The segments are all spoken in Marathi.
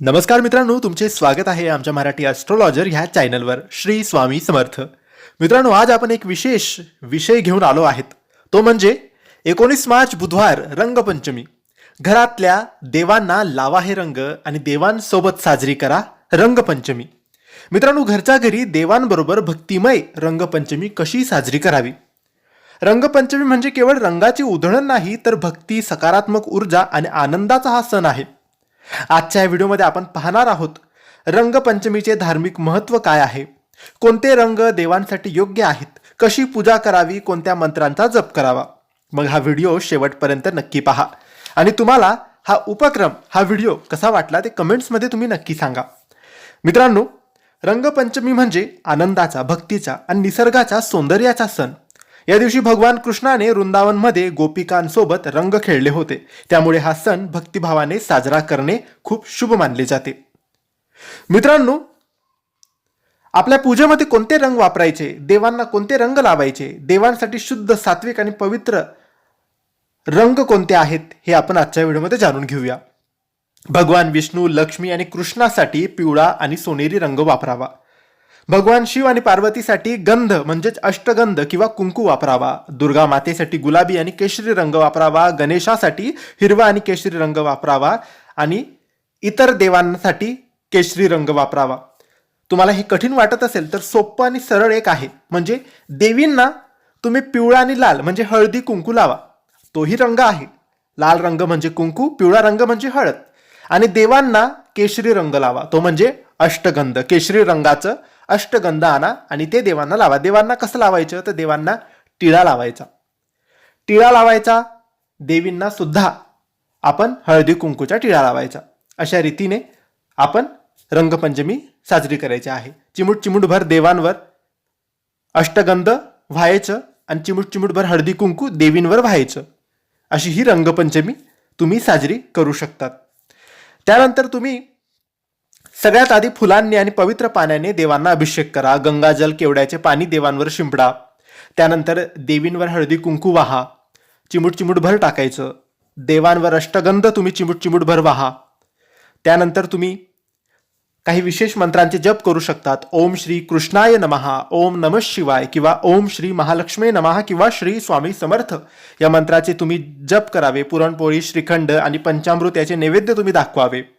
नमस्कार मित्रांनो तुमचे स्वागत आहे आमच्या मराठी ॲस्ट्रॉलॉजर ह्या चॅनलवर श्री स्वामी समर्थ. मित्रांनो आज आपण एक विशेष विषय घेऊन आलो आहेत. तो म्हणजे एकोणीस मार्च बुधवार रंगपंचमी. घरातल्या देवांना लावा हे रंग आणि देवांसोबत साजरी करा रंगपंचमी. मित्रांनो घरच्या घरी देवांबरोबर भक्तिमय रंगपंचमी कशी साजरी करावी? रंगपंचमी म्हणजे केवळ रंगाची उधळण नाही तर भक्ती सकारात्मक ऊर्जा आणि आनंदाचा हा सण आहे. आजच्या या व्हिडिओमध्ये आपण पाहणार आहोत रंगपंचमीचे धार्मिक महत्त्व काय आहे? कोणते रंग देवांसाठी योग्य आहेत? कशी पूजा करावी? कोणत्या मंत्रांचा जप करावा? मग हा व्हिडिओ शेवटपर्यंत नक्की पहा. आणि तुम्हाला हा उपक्रम हा व्हिडिओ कसा वाटला ते कमेंट्समध्ये तुम्ही नक्की सांगा. मित्रांनो रंगपंचमी म्हणजे आनंदाचा भक्तीचा आणि निसर्गाच्या सौंदर्याचा सण. या दिवशी भगवान कृष्णाने वृंदावनमध्ये गोपिकांसोबत रंग खेळले होते. त्यामुळे हा सण भक्तिभावाने साजरा करणे खूप शुभ मानले जाते. मित्रांनो आपल्या पूजेमध्ये कोणते रंग वापरायचे? देवांना कोणते रंग लावायचे? देवांसाठी शुद्ध सात्विक आणि पवित्र रंग कोणते आहेत? हे आपण आजच्या व्हिडिओमध्ये जाणून घेऊया. भगवान विष्णू लक्ष्मी आणि कृष्णासाठी पिवळा आणि सोनेरी रंग वापरावा. भगवान शिव आणि पार्वतीसाठी गंध म्हणजेच अष्टगंध किंवा कुंकू वापरावा. दुर्गा मातेसाठी गुलाबी आणि केशरी रंग वापरावा. गणेशासाठी हिरवा आणि केशरी रंग वापरावा. आणि इतर देवांसाठी केशरी रंग वापरावा. तुम्हाला हे कठीण वाटत असेल तर सोपं आणि सरळ एक आहे. म्हणजे देवींना तुम्ही पिवळा आणि लाल म्हणजे हळदी कुंकू लावा. तोही रंग आहे. लाल रंग म्हणजे कुंकू पिवळा रंग म्हणजे हळद. आणि देवांना केशरी रंग लावा. तो म्हणजे अष्टगंध. केशरी रंगाचं अष्टगंध आणा आणि ते देवांना लावा. देवांना कसं लावायचं? तर देवांना टिळा लावायचा. टिळा लावायचा देवींना सुद्धा आपण हळदी कुंकूचा टिळा लावायचा. अशा रीतीने आपण रंगपंचमी साजरी करायची आहे. चिमूट चिमूटभर देवांवर अष्टगंध व्हायचं आणि चिमूट चिमूटभर हळदी कुंकू देवींवर व्हायचं. अशी ही रंगपंचमी तुम्ही साजरी करू शकतात. त्यानंतर तुम्ही सगळ्यात आधी फुलांनी आणि पवित्र पाण्याने देवांना अभिषेक करा. गंगाजल केवड्याचे पाणी देवांवर शिंपडा. त्यानंतर देवींवर हळदी कुंकू वाहा. चिमूट भर टाकायचं. देवांवर अष्टगंध तुम्ही चिमूट भर वाहा. त्यानंतर तुम्ही काही विशेष मंत्रांचे जप करू शकतात. ओम श्री कृष्णाय नमहा ओम नम शिवाय किंवा ओम श्री महालक्ष्मी नमहा किंवा श्री स्वामी समर्थ या मंत्राचे तुम्ही जप करावे. पुरणपोळी श्रीखंड आणि पंचामृत याचे नैवेद्य तुम्ही दाखवावे.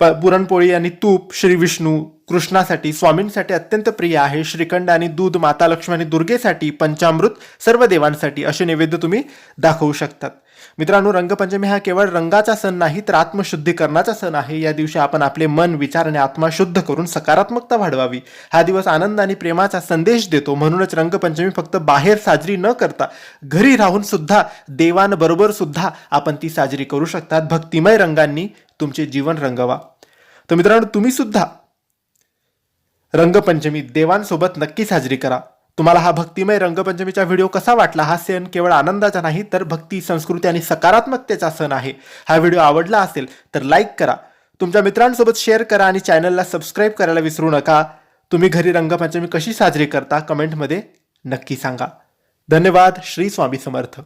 पुरणपोळी आणि तूप श्री विष्णू कृष्णासाठी स्वामींसाठी अत्यंत प्रिय आहे. श्रीखंड आणि दूध माता लक्ष्मी आणि दुर्गेसाठी पंचामृत सर्व देवांसाठी असे नैवेद्य तुम्ही दाखवू शकतात. मित्रांनो रंगपंचमी हा केवळ रंगाचा सण नाही तर आत्मशुद्धीकरणाचा सण आहे. या दिवशी आपण आपले मन विचार आणि आत्मा शुद्ध करून सकारात्मकता वाढवावी. हा दिवस आनंद आणि प्रेमाचा संदेश देतो. म्हणूनच रंगपंचमी फक्त बाहेर साजरी न करता घरी राहून सुद्धा देवांबरोबर सुद्धा आपण ती साजरी करू शकतात. भक्तिमय रंगांनी तुमचे जीवन रंगवा. तर मित्रांनो तुम्ही सुद्धा रंगपंचमी देवांसोबत नक्की साजरी करा. तुम्हाला हा भक्तिमय रंगपंचमीचा व्हिडिओ कसा वाटला हा सण केवळ आनंदाचा नाही तर भक्ती संस्कृती आणि सकारात्मकतेचा सण आहे. हा व्हिडिओ आवडला असेल तर लाईक करा. तुमच्या मित्रांसोबत शेअर करा आणि चॅनलला सबस्क्राईब करायला विसरू नका. तुम्ही घरी रंगपंचमी कशी साजरी करता कमेंटमध्ये नक्की सांगा. धन्यवाद. श्री स्वामी समर्थ.